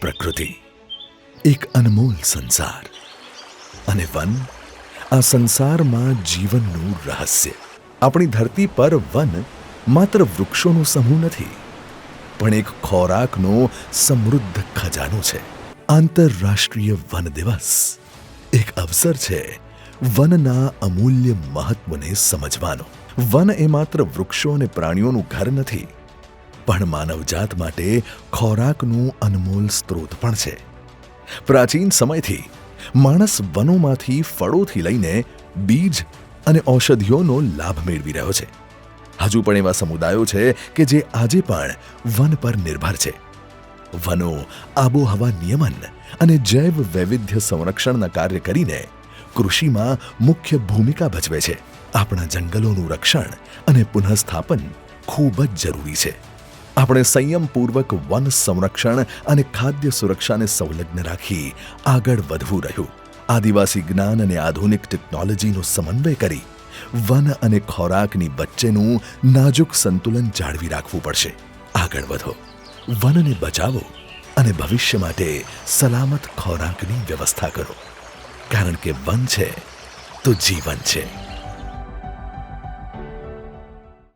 પ્રકૃતિ. એક અનમોલ સંસાર અને વન, આ સંસારમાં જીવનનું રહસ્ય. આપણી ધરતી પર વન માત્ર વૃક્ષોનો સમૂહ નથી, પણ એક ખોરાકનો સમૃદ્ધ ખજાનો છે. આંતરરાષ્ટ્રીય વન દિવસ. એક અવસર છે વનના અમૂલ્ય મહત્વને સમજવાનો. વન એ માત્ર વૃક્ષો અને પ્રાણીઓનું ઘર નથી પણ માનવજાત માટે ખોરાકનું અનમોલ સ્ત્રોત પણ છે. પ્રાચીન સમયથી માણસ વનોમાંથી ફળોથી લઈને બીજ અને ઔષધિઓનો લાભ મેળવી રહ્યો છે. હજુ પણ એવા સમુદાયો છે કે જે આજે પણ વન પર નિર્ભર છે. વનો, આબોહવા નિયમન અને જૈવ વૈવિધ્ય સંરક્ષણના કાર્ય કરીને કૃષિમાં મુખ્ય ભૂમિકા ભજવે છે. આપણા જંગલોનું રક્ષણ અને પુનઃસ્થાપન ખૂબ જ જરૂરી છે. આપણે સંયમપૂર્વક વન સંરક્ષણ અને ખાદ્ય સુરક્ષાને સંલગ્ન રાખી આગળ વધવું રહ્યું. આદિવાસી જ્ઞાન અને આધુનિક ટેકનોલોજીનો સમન્વય કરી વન અને ખોરાકની વચ્ચેનું નાજુક સંતુલન જાળવી રાખવું પડશે. આગળ વધો. વનને બચાવો અને ભવિષ્ય માટે સલામત ખોરાકની વ્યવસ્થા કરો. કારણ કે વન છે તો જીવન છે.